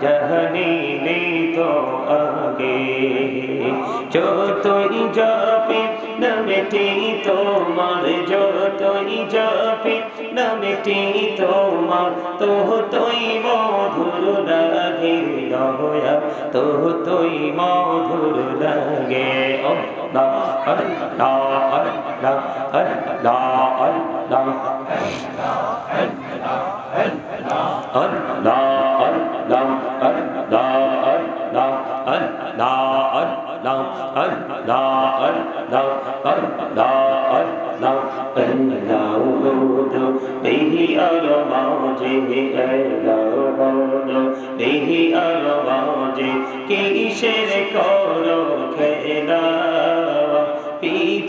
टहने ले तो आगे जो तो जापे न मिटे तो मर जो तो जापे न मिटे तो मर तो तो মধুর লাগে দয়া তো তুই মধুর লাগে না না না না না না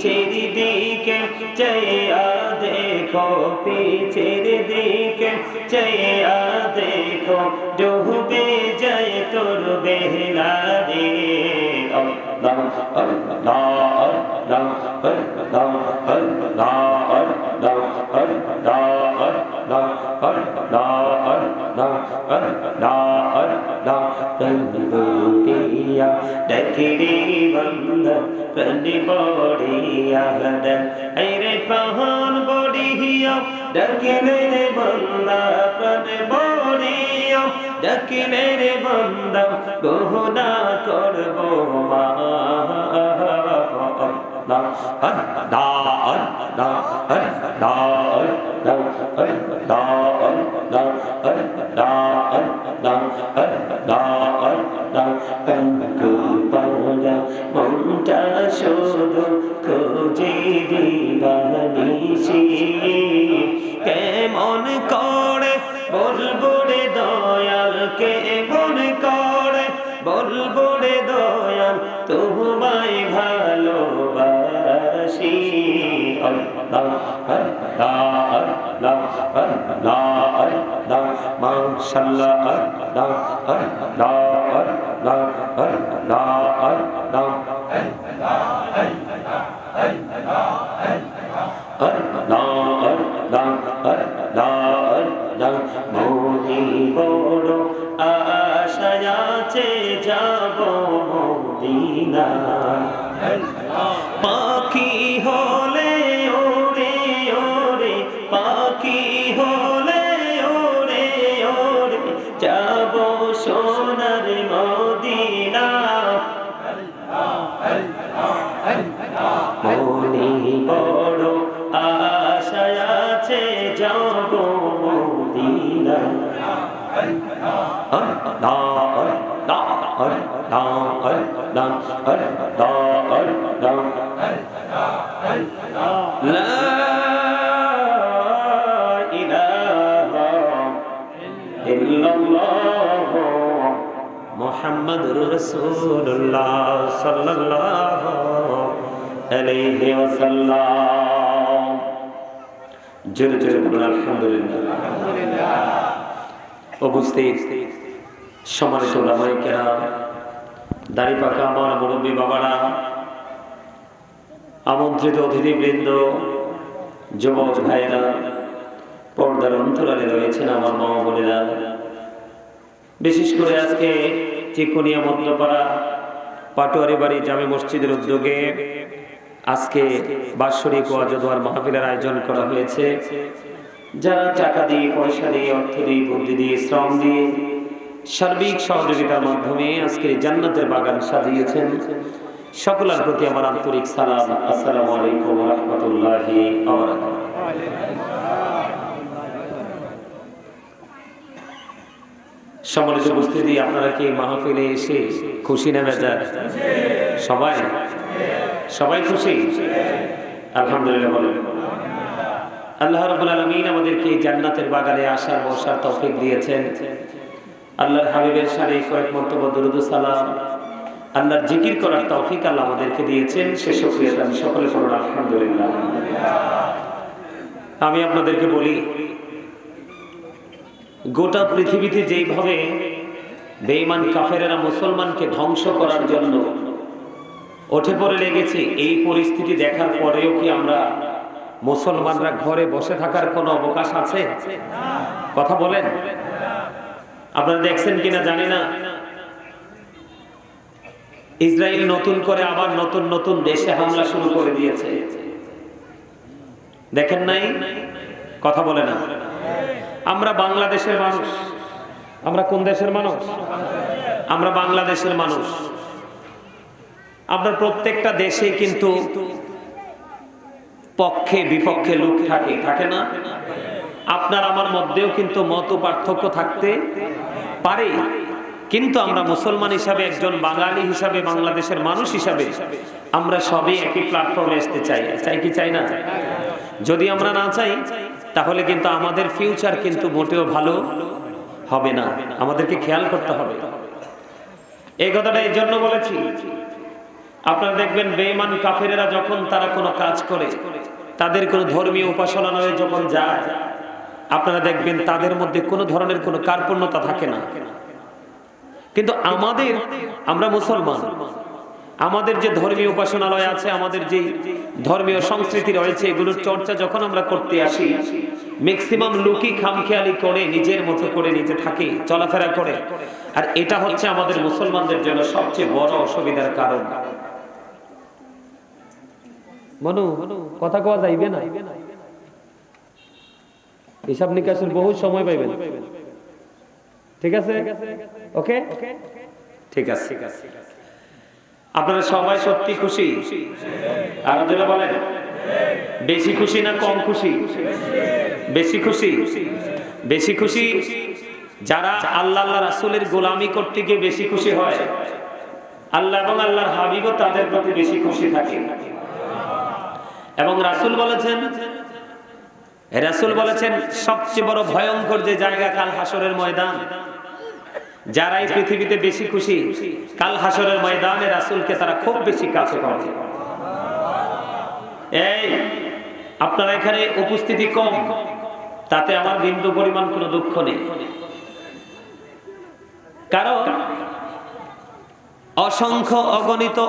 পিছের দিকে চেয়া দেখো পিছের দিকে চেয়া দেখো ডুবে যায় তোর বেহলা রে আল্লাহ বন্ধ বন্দি বড়িয়া বদন আইরে পাহান বড়িয়া ডাকিনে রে বন্দা প্রাণ বড়িয়া ডাকিনে রে বন্দা গোহনা করব মা। da da da da da da da দিবানিসি কেমন করে? বলব রে দয়াল কেমন করে? বলব রে দয়াল তোমায় ভালোবাসি। আল্লাহ। الله الله لا إله إلا الله محمد رسول الله صلى الله عليه وسلم جل جل الحمد لله উপস্থিত সম্মানিত লাভাই কেনা দাড়ি পাকা আমার মুরব্বী বাবারা, আমন্ত্রিত অতিথিবৃন্দ, যুবক ভাইরা পর্দার অন্তরালে রয়েছেন আমার মা বোনেরা। বিশেষ করে আজকে চিকুনিয়া মধ্যপাড়া পাটোয়ারি বাড়ি জামে মসজিদের উদ্যোগে আজকে বাৎসরিক ও আজদোয়ার মাহফিলের আয়োজন করা হয়েছে। যারা টাকা দিয়ে, পয়সা দিয়ে, অর্থ দিয়ে, বুদ্ধি দিয়ে, শ্রম দিয়ে সার্বিক সহযোগিতার মাধ্যমে আজকে জান্নাতের বাগান সাজিয়েছেন। সকলের প্রতি আমার আন্তরিক সালাম। আসসালামু আলাইকুম রহমতুল্লাহি সম্মানিত উপস্থিতি, আপনারা কি মাহফিলে এসে খুশি না বেজার? সবাই? সবাই খুশি? আলহামদুলিল্লাহ বলেন। আল্লাহ রাব্বুল আলামিন আমাদেরকে জান্নাতের বাগানে আসার বসার তৌফিক দিয়েছেন। আল্লাহর হাবিবের সাথে কয়েক মন্তব্য, দরুদ সালাম। আল্লাহর জিকির করার তৌফিক আল্লাহ আমাদেরকে দিয়েছেন। সে সক্রিয়তা আমি সকলে পড়ুন, আলহামদুলিল্লাহ। আমি আপনাদেরকে বলি, গোটা পৃথিবীতে যেইভাবে বেঈমান কাফেরেরা মুসলমানকে ধ্বংস করার জন্য ওঠে পড়ে লেগেছে, এই পরিস্থিতি দেখার পরেও কি আমরা মুসলমানরা ঘরে বসে থাকার কোনো অবকাশ আছে? কথা বলেন। আপনারা দেখছেন কিনা জানি না। ইসরায়েল নতুন করে আবার নতুন নতুন দেশে হামলা শুরু করে দিয়েছে। দেখেন নাই? কথা বলে না। আমরা বাংলাদেশের মানুষ। আমরা কোন দেশের মানুষ? আমরা বাংলাদেশের মানুষ। আপনার প্রত্যেকটা দেশে কিন্তু পক্ষে বিপক্ষে লোক থাকে থাকে না? আপনার আমার মধ্যেও কিন্তু মত পার্থক্য থাকতে পারে। কিন্তু আমরা মুসলমান হিসাবে, একজন বাঙালি হিসাবে, বাংলাদেশের মানুষ হিসাবে আমরা সবই একই প্ল্যাটফর্মে আসতে চাই। চাই কি চাই না? যদি আমরা না চাই, তাহলে কিন্তু আমাদের ফিউচার কিন্তু মোটেও ভালো হবে না। আমাদেরকে খেয়াল করতে হবে। এই কথাটা এই জন্য বলেছি। আপনারা দেখবেন বেঈমান কাফেরেরা যখন তারা কোনো কাজ করে, তাদের কোনো ধর্মীয় উপাসনালয়ে যখন যায় আপনারা দেখবেন তাদের মধ্যে কোনো ধরনের কোনো কার্পণ্যতা থাকে না। কিন্তু আমাদের, আমরা মুসলমান। আমাদের যে ধর্মীয় উপাসনালয় আছে, আমাদের যে ধর্মীয় সংস্কৃতি রয়েছে, এগুলোর চর্চা যখন আমরা করতে আসি ম্যাক্সিমাম লোকই খামখেয়ালি করে, নিজের মতো করে নিজে থাকে, চলাফেরা করে। আর এটা হচ্ছে আমাদের মুসলমানদের জন্য সবচেয়ে বড় অসুবিধার কারণ। মনু, কথা কওয়া যাইবে না? হিসাব নিকাশের বহু সময় পাইবেন। ঠিক আছে? ওকে? ঠিক আছে। ঠিক আছে আপনারা সবাই সত্যি খুশি? আর যেটা বলেন। বেশি খুশি না কম খুশি? বেশি খুশি? বেশি খুশি যারা আল্লাহ আল্লাহ রাসুলের গোলামি করতে গিয়ে বেশি খুশি হয়। আল্লাহ এবং আল্লাহর হাবিবও তাদের প্রতি বেশি খুশি থাকে। এবং রাসুল বলেছেন রাসুল বলেছেন, সবচেয়ে বড় ভয়ঙ্কর যে জায়গা কাল হাসরের ময়দান। যারা এই পৃথিবীতে বেশি খুশি, কাল হাসরের ময়দানে রাসুলকে তারা খুব বেশি কাছে করে এই, আপনারা এখানে উপস্থিতি কম, তাতে আমার বিন্দু পরিমাণ কোনো দুঃখ নেই। কারণ, অসংখ্য অগণিত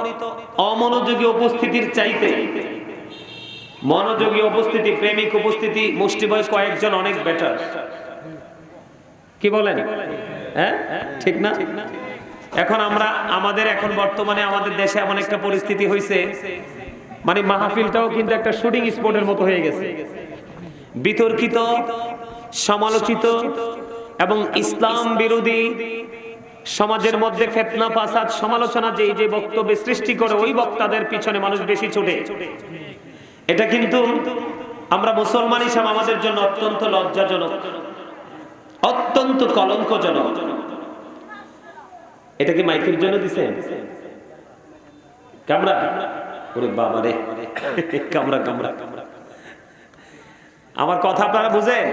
অমনোযোগী উপস্থিতির চাইতে মনোযোগী উপস্থিতি, প্রেমিক উপস্থিতি মুষ্টিবয় কয়েকজন অনেক বেটার কি বলেন? হ্যাঁ? ঠিক না? এখন আমরা, আমাদের এখন বর্তমানে আমাদের দেশে এমন একটা পরিস্থিতি হয়েছে মানে মাহফিলটাও কিন্তু একটা শুটিং স্পটের মতো হয়ে গেছে। বিতর্কিত, সমালোচিত এবং ইসলাম বিরোধী, সমাজের মধ্যে ফেতনা, ফাসাদ, সমালোচনা যে যে বক্তব্য সৃষ্টি করে, ওই বক্তাদের পিছনে মানুষ বেশি ছুটে। এটা কিন্তু আমরা মুসলমান হিসাবে আমাদের জন্য অত্যন্ত লজ্জাজনক, অত্যন্ত কলঙ্কজনক। এটা কি মাইকের জন্য দিছেন কামরা ওরে বাবা রে। কামরা কামরা আমার কথা আপনারা বুঝেন?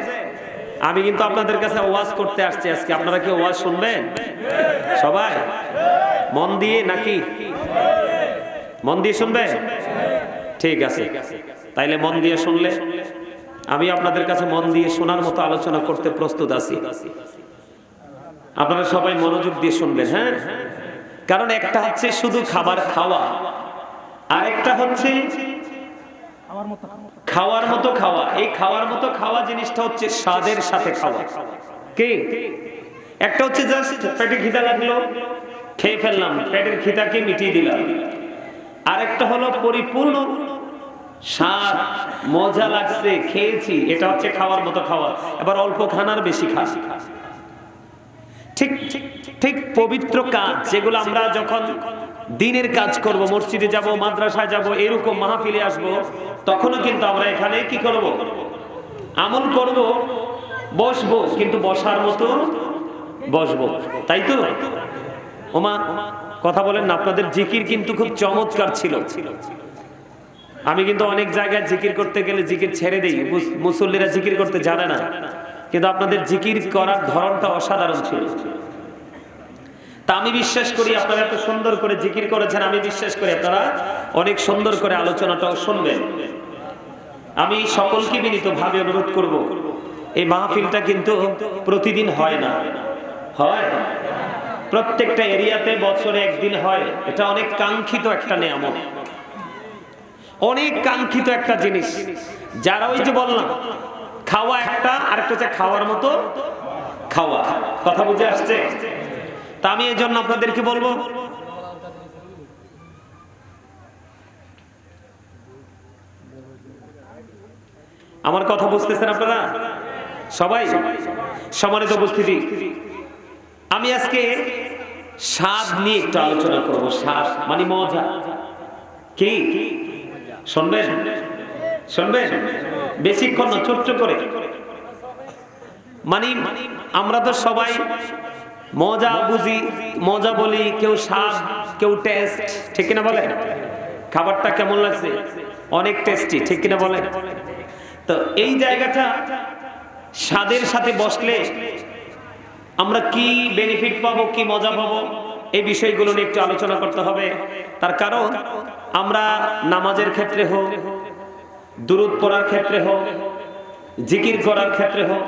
আমি কিন্তু আপনাদের কাছে ওয়াজ করতে আসছি আজকে। আপনারা কি ওয়াজ শুনবেন? সবাই? মন দিয়ে নাকি? মন দিয়ে শুনবে ঠিক আছে। তাইলে মন দিয়ে শুনলে। আমি আপনাদের কাছে মন দিয়ে শোনার মতো আলোচনা করতে প্রস্তুত আছি। আপনারা সবাই মনোযোগ দিয়ে শুনবেন হ্যাঁ? কারণ একটা হচ্ছে শুধু খাবার খাওয়া, আর একটা হচ্ছে খাওয়ার মতো খাওয়া। এই খাওয়ার মতো খাওয়া জিনিসটা হচ্ছে স্বাদের সাথে খাওয়া। কে? একটা হচ্ছে জাস্ট পেটে খিদা লাগল, খেয়ে ফেললাম, পেটের খিদাকে মিটিয়ে দিলাম। আরেকটা হলো পরিপূর্ণ স্বাদ, মজা লাগছে, খেয়েছি, এটা হচ্ছে খাওয়ার মতো খাওয়া। এবার অল্প খানার বেশি খা। ঠিক ঠিক পবিত্র কাজ, যেগুলো আমরা যখন দিনের কাজ করব, মসজিদে যাব, মাদ্রাসায় যাব, এরকম মাহফিলে আসব, তখনও কিন্তু আমরা এখানে কি করব? আমল করব, বসবো, কিন্তু বসার মতো বসবো। তাই তো? ওমা, কথা বলেন আপনাদের জিকির কিন্তু খুব চমৎকার ছিল। আমি কিন্তু অনেক জায়গায় জিকির করতে গেলে জিকির ছেড়ে দিই। মুসল্লিরা জিকির করতে জানে না। কিন্তু আপনাদের জিকির করার ধরনটা অসাধারণ ছিল। তা আমি বিশ্বাস করি আপনারা এত সুন্দর করে জিকির করেছেন, আমি বিশ্বাস করি আপনারা অনেক সুন্দর করে আলোচনাটাও শুনবেন। আমি সকলকে বিনীত ভাবে অনুরোধ করব, এই মাহফিলটা কিন্তু প্রতিদিন হয় না। হয়। প্রত্যেকটা এরিয়াতে বছরে একদিন হয়। এটা অনেক কাঙ্ক্ষিত একটা নিয়ামত। অনেক কাঙ্ক্ষিত একটা জিনিস। যারা ওই যে বললাম, খাওয়া একটা আর একটা হচ্ছে খাওয়ার মতো খাওয়া। কথা বুঝে আসছে? তা আমি এই জন্য আপনাদেরকে বলব, আমার কথা বুঝতেছেন আপনারা? সবাই? সমানিত উপস্থিতি, আমি আজকে স্বাদ নিয়ে একটু আলোচনা করব। স্বাদ মানে মজা। কি? শুনবেন? শুনবেন? বেশিক্ষণ ছোট্ট করে। মানে আমরা তো সবাই মজা বুঝি, মজা বলি, কেউ স্বাদ, কেউ টেস্ট ঠিক কিনা বলে খাবারটা কেমন লাগছে? অনেক টেস্টি ঠিক কিনা বলে তো এই জায়গাটা স্বাদের সাথে বসলে আমরা কি বেনিফিট পাবো, কি মজা পাবো, এই বিষয়গুলো নিয়ে একটু আলোচনা করতে হবে। তার কারণ আমরা নামাজের ক্ষেত্রে হোক, দুরুদ পড়ার ক্ষেত্রে হোক, জিকির করার ক্ষেত্রে হোক,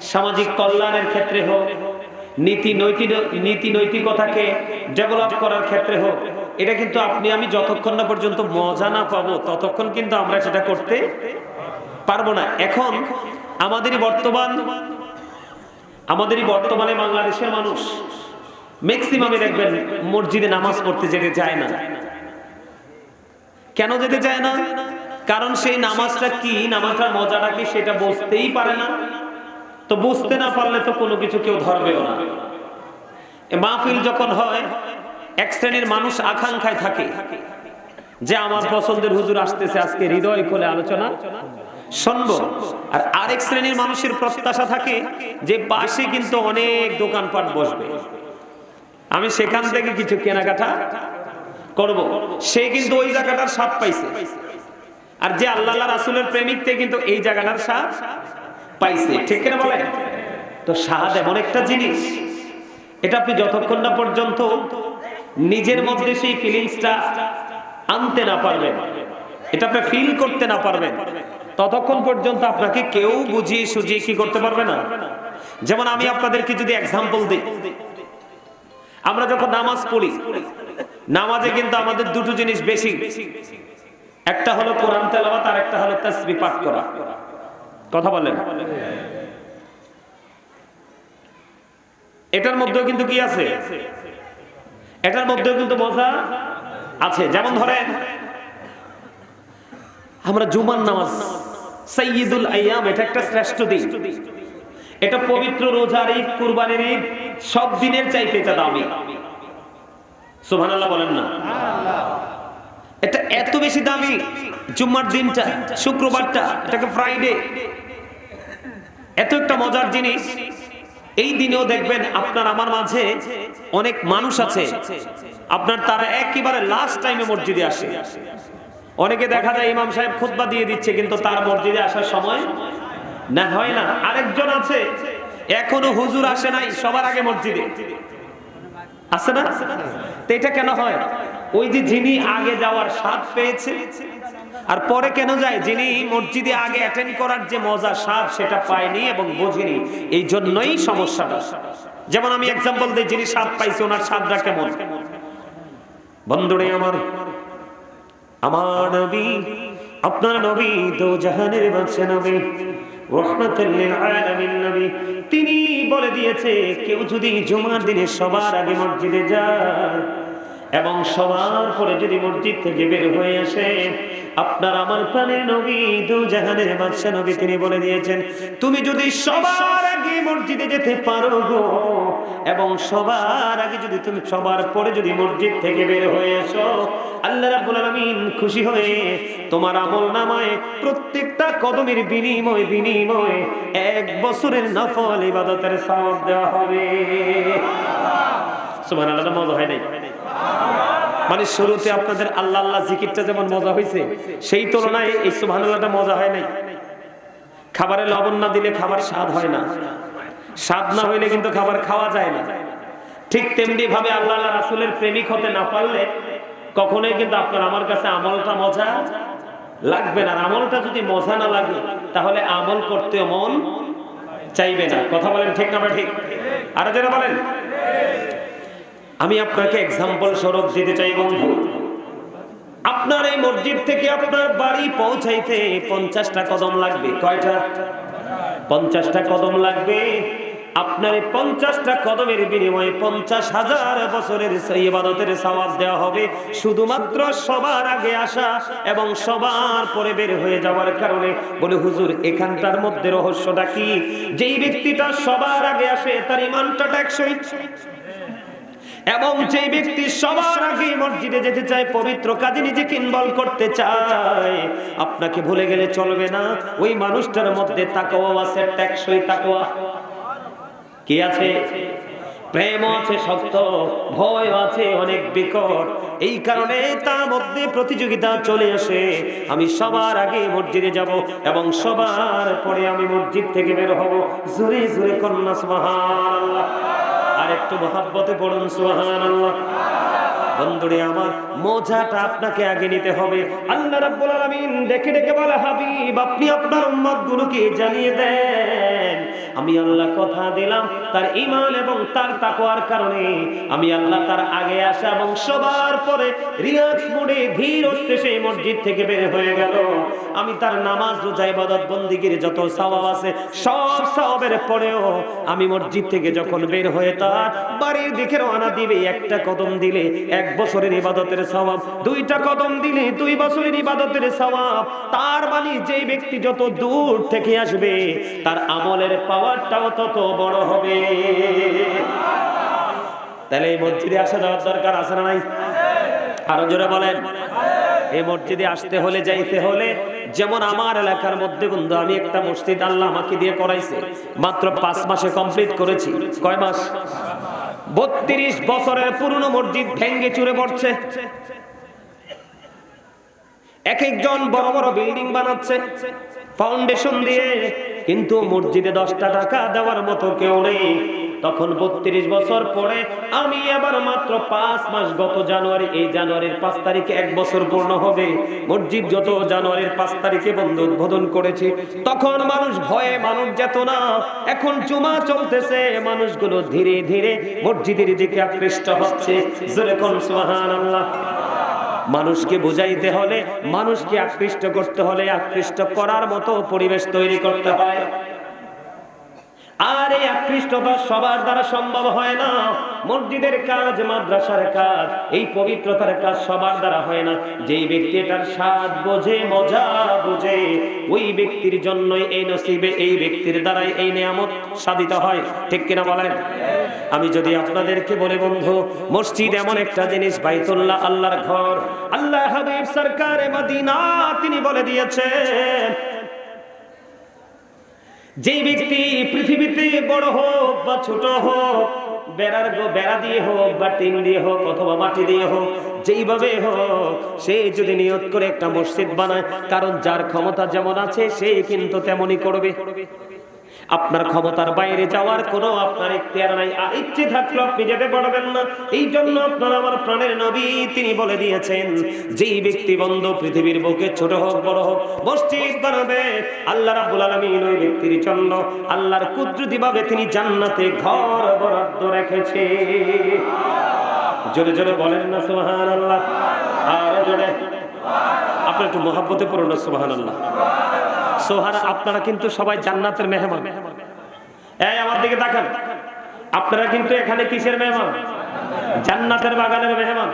সামাজিক কল্যাণের ক্ষেত্রে হোক, নীতি নৈতিক, নীতি নৈতিকতাকে ডেভেলপ করার ক্ষেত্রে হোক, এটা কিন্তু আপনি, আমি যতক্ষণ না পর্যন্ত মজা না পাবো, ততক্ষণ কিন্তু আমরা সেটা করতে পারব না। এখন আমাদেরই বর্তমান, আমাদেরই বর্তমানে বাংলাদেশের মানুষ ম্যাক্সিমামে দেখবেন মসজিদে নামাজ পড়তে যেতে যায় না। কেন যেতে চায় না? কারণ সেই নামাজটা কি নামাজটার মজাটা কি, সেটা বুঝতেই পারে না। তো বুঝতে না পারলে তো কোনো কিছু কেউ ধরবেও না। মাহফিল যখন হয়, এক শ্রেণির মানুষ আকাঙ্ক্ষায় থাকে যে আমার পছন্দের হুজুর আসতেছে, আজকে হৃদয় খুলে আলোচনা শুনব। আর আরেক শ্রেণির মানুষের প্রত্যাশা থাকে যে পাশে কিন্তু অনেক দোকানপাট বসবে। আমি সেখান থেকে কিছু কেনাকাটা করব। সে কিন্তু ওই জায়গাটার স্বাদ পাইছে। আর যে আল্লাহ রাসুলের প্রেমিক থেকে কিন্তু এই জায়গাটার স্বাদ পাইছে। ঠিক কিনা বলে তো স্বাদ এমন একটা জিনিস, এটা আপনি যতক্ষণ না পর্যন্ত নিজের মধ্যে সেই ফিলিংসটা আনতে না পারবেন, এটা আপনি ফিল করতে না পারবেন, ততক্ষণ পর্যন্ত আপনাকে কেউ বুঝিয়ে সুঝিয়ে কি করতে পারবে না। যেমন আমি আপনাদেরকে যদি এক্সাম্পল দিই, আমরা যখন নামাজ পড়ি নামাজে কিন্তু আমাদের দুটো জিনিস বেশি। একটা হলো কোরআন তেলাওয়াত আর একটা হলো তাসবিহ পাঠ করা। কথা বলেন। এটার মধ্যেও কিন্তু কি আছে? এটার মধ্যেও কিন্তু মজা আছে। যেমন ধরেন, আমরা জুমার নামাজ, সাইয়্যিদুল আইয়াম এটা একটা শ্রেষ্ঠ দিন। এটা পবিত্র রোজার ঈদ, কুরবানির ঈদ, সব দিনের চাইতে এটা দামি। সুবহানাল্লাহ বলেন না। এটা এত বেশি দামি জুম্মার দিনটা, শুক্রবারটা, এটাকে ফ্রাইডে এত একটা মজার জিনিস, এই দিনেও দেখবেন আপনার আমার মাঝে অনেক মানুষ আছে, আপনার তারা একেবারে লাস্ট টাইমে মসজিদে আসে। অনেকে দেখা যায় ইমাম সাহেব খুতবা দিয়ে দিচ্ছে, কিন্তু তার মসজিদে আসার সময় না, হয় না। আরেকজন আছে, এখনও হুজুর আসে নাই, সবার আগে মসজিদে। আছে না? তো এটা কেন হয়? ওই যে যিনি আগে যাওয়ার স্বাদ পেয়েছে আর পরে কেন যায়? যিনি মসজিদে আগে অ্যাটেন্ড করার যে মজা স্বাদ সেটা পায়নি এবং বোঝেনি। এই জন্যই সমস্যাটা। যেমন আমি এক্সাম্পল দিই, যিনি স্বাদ পাইছে, ওনার স্বাদটা কেমন? বন্ধুরে আমার আমার নবী, আপনার নবী তো জাহানের বাদশা নবী। তিনি বলে দিয়েছে কেউ যদি জুমার দিনে সবার আগে মসজিদে যায় এবং সবার পরে যদি মসজিদ থেকে বের হয়ে আসে, আপনার আমার প্রাণের নবী দু জাহানের বাদশা নবী তিনি বলে দিয়েছেন, তুমি যদি সবার আগে মসজিদে যেতে পারো গো, এবং সবার আগে যদি তুমি, সবার পরে যদি মসজিদ থেকে বের হয়ে এসো আল্লাহ রাব্বুল আলামিন খুশি হয়ে তোমার আমল নামায় প্রত্যেকটা কদমের বিনিময় বিনিময় এক বছরের নফল ইবাদতের সওয়াব দেওয়া হবে। সুবহানাল্লাহ, মজা হয় নাই? মানে শুরুতে আপনাদের আল্লাহ আল্লাহ জিকিরটা যেমন মজা হয়েছে সেই তুলনায় এই সুবহানাল্লাহটা মজা হয় নাই। খাবারে লবণ না দিলে খাবার স্বাদ হয় না। স্বাদ না হইলে কিন্তু খাবার খাওয়া যায় না। ঠিক তেমনি ভাবে আল্লাহ রাসুলের প্রেমিক হতে না পারলে কখনোই কিন্তু আপনার আমার কাছে আমলটা মজা লাগবে না। আমলটা যদি মজা না লাগে, তাহলে আমল করতে মন চাইবে না। কথা বলেন ঠিক না ঠিক। আরও যারা বলেন। আমি আপনাকে এক্সাম্পল স্বরূপ দিতে চাই, বন্ধু। আপনার এই মসজিদ থেকে আপনার বাড়ি পৌঁছাইতে পঞ্চাশটা কদম লাগবে। কয়টা? পঞ্চাশটা কদম লাগবে। আপনার এই পঞ্চাশটা কদমের বিনিময়ে পঞ্চাশ হাজার বছরের ইবাদতের সওয়াব দেওয়া হবে। শুধুমাত্র সবার আগে আসা এবং সবার পরে বের হয়ে যাওয়ার কারণে বলে, হুজুর, এখানটার মধ্যে রহস্যটা কি? যেই ব্যক্তিটা সবার আগে আসে, তার ইমানটা টেকসই এবং যে ব্যক্তি সবার আগে মসজিদে যেতে চায়, পবিত্র কাজে নিজেকে ইনভলভ করতে চায়, আপনাকে ভুলে গেলে চলবে না। ওই মানুষটার মধ্যে তাকওয়া আছে টেকসই তাকওয়া। কি আছে? প্রেম আছে, শক্ত ভয় আছে, অনেক বিকট। এই কারণে তার মধ্যে প্রতিযোগিতা চলে আসে। আমি সবার আগে মসজিদে যাব এবং সবার পরে আমি মসজিদ থেকে বের হব। জোরে জোরে কন্যা, সুবহানাল্লাহ। আর একটু মহাব্বতে পড়ুন সুহান বন্ধুরে, আমার মোজাটা আপনাকে আগে নিতে হবে। আল্লাহ রাব্বুল আলামিন ডেকে ডেকে বলে, হাবিব, আপনি আপনার উম্মতগুলোকে জানিয়ে দেন। আমি আল্লাহ কথা দিলাম, তার ঈমান এবং তার তাকওয়ার কারণে আমি আল্লাহ তার আগে আসা এবং সবার পরে রিয়াজ মোড়ে ধীর হস্তে সেই মসজিদ থেকে বের হয়ে গেল। আমি তার নামাজ, রোজা, ইবাদত, বন্দিগির যত সওয়াব আছে, সব সওয়াবের পরেও আমি মসজিদ থেকে যখন বের হয়ে তার বাড়ির দিকে রওনা দিবে, একটা কদম দিলে, এক বছরের ইবাদতের সওয়াব, দুইটা কদম দিলে, দুই বছরের ইবাদতের সওয়াব, তার মানে যে ব্যক্তি যত দূর থেকে আসবে, তার আমলের পাওয়ারটাও তত বড় হবে। তাহলে এই মসজিদে আসা যাওয়ার দরকার আছে না নাই? আরও জোরে বলেন। এই মসজিদে আসতে হলে, যাইতে হলে, যেমন আমার এলাকার মধ্যে বন্ধু, আমি একটা মসজিদ আল্লাহ আমাকে দিয়ে করাইছে, মাত্র পাঁচ মাসে কমপ্লিট করেছি। কয় মাস? বত্রিশ বছরের পুরনো মসজিদ ভেঙ্গে চুরে পড়ছে। এক একজন বড় বড় বিল্ডিং বানাচ্ছে। ফাউন্ডেশন দিয়ে কিন্তু মসজিদে দশটা টাকা দেওয়ার মতো কেউ নেই। তখন বত্রিশ বছর পরে আমি আবার মাত্র পাঁচ মাস গত জানুয়ারি, এই জানুয়ারির পাঁচ তারিখে এক বছর পূর্ণ হবে। মসজিদ যত জানুয়ারির পাঁচ তারিখে বন্ধ উদ্বোধন করেছি, তখন মানুষ ভয়ে মানুষ যেত না। এখন জুমা চলতেছে, মানুষগুলো ধীরে ধীরে মসজিদের দিকে আকৃষ্ট হচ্ছে। যেরকম সুহান আল্লাহ মানুষকে বুঝাইতে হলে, মানুষকে আকৃষ্ট করতে হলে, আকৃষ্ট করার মতো পরিবেশ তৈরি করতে হয়। আর এই আকৃষ্টতা সবার দ্বারা সম্ভব হয় না। মসজিদের কাজ, মাদ্রাসার কাজ, এই পবিত্রতার কাজ সবার দ্বারা হয় না। যেই ব্যক্তি এটার স্বাদ বোঝে, মজা বোঝে, ওই ব্যক্তির জন্যই এই নসিবে, এই ব্যক্তির দ্বারাই এই নিয়ামত সাধিত হয়। ঠিক কিনা বলেন? আমি যদি আপনাদেরকে বলে, বন্ধু, মসজিদ এমন একটা জিনিস, বাইতুল্লাহ আল্লাহর ঘর। আল্লাহ হাবিব সরকারে মদিনা তিনি বলে দিয়েছেন যেই ব্যক্তি পৃথিবীতে বড় হোক বা ছোট হোক, বেড়ার গো- বেড়া দিয়ে হোক বা টিন দিয়ে হোক অথবা মাটি দিয়ে হোক, যেইভাবে হোক, সে যদি নিয়ত করে একটা মসজিদ বানায়, কারণ যার ক্ষমতা যেমন আছে, সে কিন্তু তেমনই করবে। আপনার ক্ষমতার বাইরে যাওয়ার কোনো আপনার ইখতিয়ার নাই। ইচ্ছে থাকলেও আপনি যেতে পারবেন না। এই জন্য আপনার আমার প্রাণের নবী তিনি বলে দিয়েছেন, যেই ব্যক্তি বন্ধ পৃথিবীর বুকে ছোট হোক, বড় হোক, মসজিদ বানাবে, আল্লাহ রাব্বুল আলামিন ওই ব্যক্তির জন্য আল্লাহর কুদরতি ভাবে তিনি জান্নাতে ঘর বরাদ্দ রেখেছে। জোরে জোরে বলেন না, সুবহানাল্লাহ। আর জোরে। আপনার একটু মহাব্বতে পড়ুন না, সুবহানাল্লাহ। সোহার, আপনারা কিন্তু সবাই জান্নাতের মেহমান। এই, আমার দিকে তাকান। আপনারা কিন্তু এখানে কিসের মেহমান? জান্নাতের বাগানের মেহমান।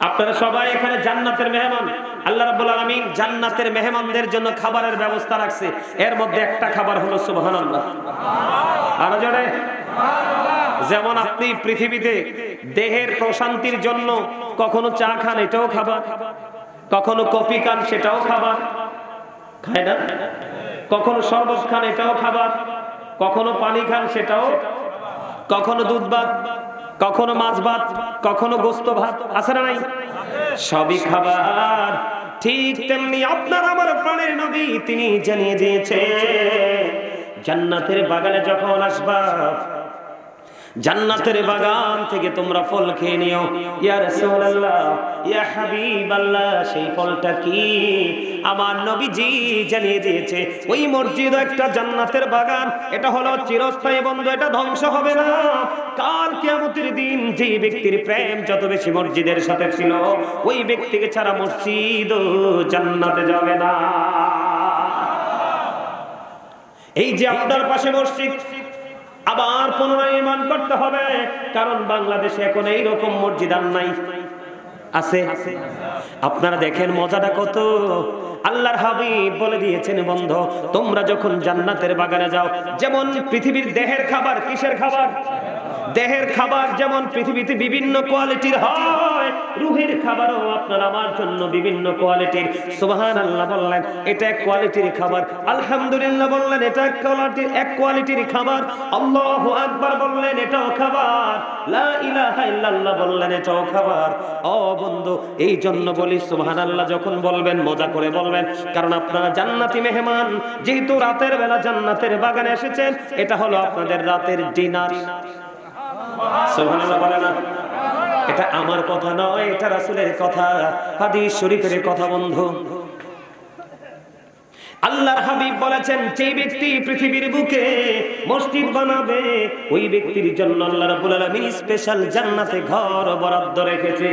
আপনারা সবাই এখানে জান্নাতের মেহমান। আল্লাহ রাব্বুল আলামিন জান্নাতের মেহমানদের জন্য খাবারের ব্যবস্থা রাখছে। এর মধ্যে একটা খাবার হলো সুবহানাল্লাহ। আর জোরে। যেমন আপনি পৃথিবীতে দেহের প্রশান্তির জন্য কখনো চা খান, এটাও খাবার। কখনো কফি খান, সেটাও খাবার। খায় না? কখনো শরবত খান, এটাও খাবার। কখনো পানি খান, সেটাও। কখনো দুধ ভাত, কখনো মাছ ভাত, কখনো গোস্ত ভাত, আছে না নাই? সবই খাবার। ঠিক তেমনি আপনার আমার প্রাণের নবী, তিনি জানিয়ে দিয়েছে জান্নাতের বাগানে যখন আসবা জান্নাতের বাগান থেকে তোমরা ফল খেয়ে নিও। ইয়া রাসূলুল্লাহ, ইয়া হাবিবাল্লাহ, সেই ফলটা কি? আমার নবীজি জানিয়ে দিয়েছে, ওই মসজিদ একটা জান্নাতের বাগান, এটা হলো চিরস্থায়ী বন্ধ, এটা ধ্বংস হবে না। কাল কিয়ামতের দিন যে ব্যক্তির প্রেম যত বেশি মসজিদের সাথে ছিল, ওই ব্যক্তিকে ছাড়া মসজিদ জান্নাতে যাবে না। এই যে আপনার পাশে মসজিদ আবার পুনরায় ইমান করতে হবে, কারণ বাংলাদেশে এখন এই রকম মসজিদ আর নাই। আছে? আপনারা দেখেন মজাটা কত? আল্লাহর হাবিব বলে দিয়েছেন, বন্ধ, তোমরা যখন জান্নাতের বাগানে যাও, যেমন পৃথিবীর দেহের খাবার, কিসের খাবার? দেহের খাবার যেমন পৃথিবীতে বিভিন্ন কোয়ালিটির হয় রুহের খাবারও আপনার আমার জন্য বিভিন্ন কোয়ালিটির। সুবহান আল্লাহ বললেন, এটা এক কোয়ালিটির খাবার। আলহামদুলিল্লাহ বললেন, এটা এক কোয়ালিটির এক কোয়ালিটির খাবার। আল্লাহু আকবার বললেন, এটাও খাবার। লা ইলাহা ইল্লাল্লাহ বললেন, এটাও খাবার। ও বন্ধু এই জন্য বলি, সুবহানাল্লাহ যখন বলবেন, মজা করে বলবেন। কারণ আপনারা জান্নাতি মেহমান, যেহেতু রাতের বেলা জান্নাতের বাগানে এসেছেন, এটা হলো আপনাদের রাতের ডিনার। সুবহানাল্লাহ বলে না। এটা আমার কথা নয়, এটা রাসূলের কথা। হাদিস শরীফের কথা, বন্ধু। আল্লাহর হাবিব বলেছেন, যে ব্যক্তি পৃথিবীর বুকে মসজিদ বানাবে, ওই ব্যক্তির জন্য আল্লাহ রাব্বুল আলামিন স্পেশাল জান্নাতে ঘর বরাদ্দ রেখেছে।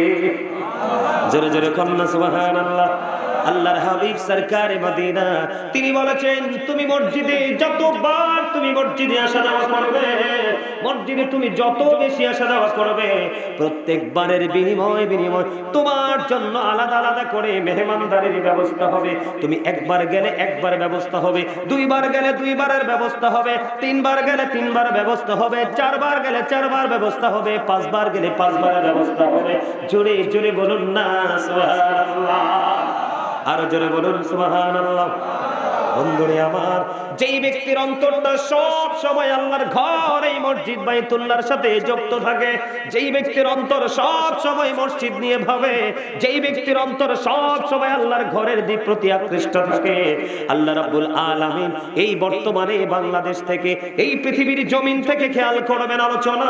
জোরে জোরে কন্যা সুবহানাল্লাহ। আল্লাহর হাবিব সরকারে মদিনা, তিনি বলেছেন, তুমি মসজিদে যতবার তুমি মসজিদে আসা যাওয়া করবে। মসজিদে তুমি যত বেশি আসা যাওয়া করবে, প্রত্যেকবারের বিনিময় বিনিময় তোমার জন্য আলাদা আলাদা করে মেহমানদারির ব্যবস্থা হবে। তুমি একবার গেলে একবার ব্যবস্থা হবে, দুইবার গেলে দুইবারের ব্যবস্থা হবে, তিনবার গেলে তিনবার ব্যবস্থা হবে, চারবার গেলে চারবার ব্যবস্থা হবে, পাঁচবার গেলে পাঁচবারের ব্যবস্থা হবে। জোরে জোরে বলুন না আরও জোরে বলুন, সুবহানাল্লাহ। বন্ধুরে আমার, যেই ব্যক্তির অন্তরটা সব সময় আল্লাহর ঘর, এই মসজিদ বাইতুল্লাহর সাথে যুক্ত থাকে, যেই ব্যক্তির অন্তর সব সময় মসজিদ নিয়ে ভাবে, যেই ব্যক্তির অন্তর সব সময় আল্লাহর ঘরের দিক প্রতি আকৃষ্ট থাকে। আল্লাহ রাব্বুল আলামিন এই বর্তমানে বাংলাদেশ থেকে, এই পৃথিবীর জমিন থেকে খেয়াল করবেন আলোচনা।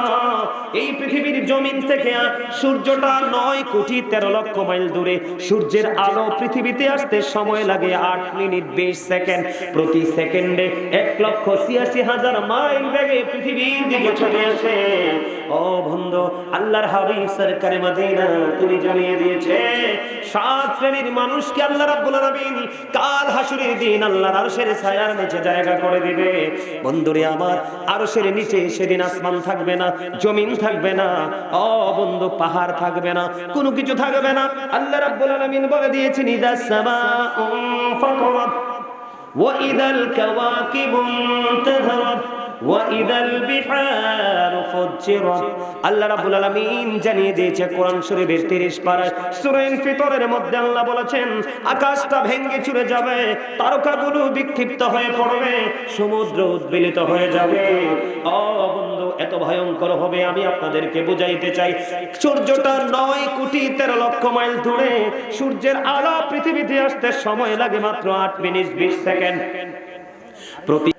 এই পৃথিবীর জমিন থেকে সূর্যটা নয় কোটি তেরো লক্ষ মাইল দূরে, সূর্যের আলো পৃথিবীতে আসতে সময় লাগে আট মিনিট বিশ সেকেন্ড। প্রতি সেকেন্ডে এক লক্ষ ছিয়াশি হাজার মাইল বেগে পৃথিবীর দিকে চলে আসে। ও বন্ধু, আল্লাহর হাবিব সরকারে মদিনা তুমি জানিয়ে দিয়েছে, সাত শ্রেণির মানুষকে আল্লাহ রাব্বুল আলামিন কাল হাসুরের দিন আল্লাহর আরশের ছায়ার নিচে জায়গা করে দিবে। বন্ধুরে আমার, আরশের নিচে সেদিন আসমান থাকবে না, জমিন থাকবে না, ও বন্ধু, পাহাড় থাকবে না, কোনো কিছু থাকবে না। আল্লাহ রাব্বুল আলামিন বলে দিয়েছেন, ইদা সামাউন ফাতারাত وإذا الكواكب انتثرت আল্লাহ রাব্বুল আলামিন জানিয়ে দিয়েছে কোরআন শরীফের 30 পারায় সূরা ফিতরের মধ্যে আল্লাহ বলেছেন, আকাশটা ভেঙে চুরে যাবে, তারকাগুলো বিক্ষিপ্ত হয়ে পড়বে, সমুদ্র উদ্বেলিত হয়ে যাবে। এত ভয়ঙ্কর হবে, আমি আপনাদেরকে বুঝাইতে চাই, সূর্যটা নয় কোটি তেরো লক্ষ মাইল দূরে, সূর্যের আলো পৃথিবীতে আসতে সময় লাগে মাত্র আট মিনিট বিশ সেকেন্ড। প্রতি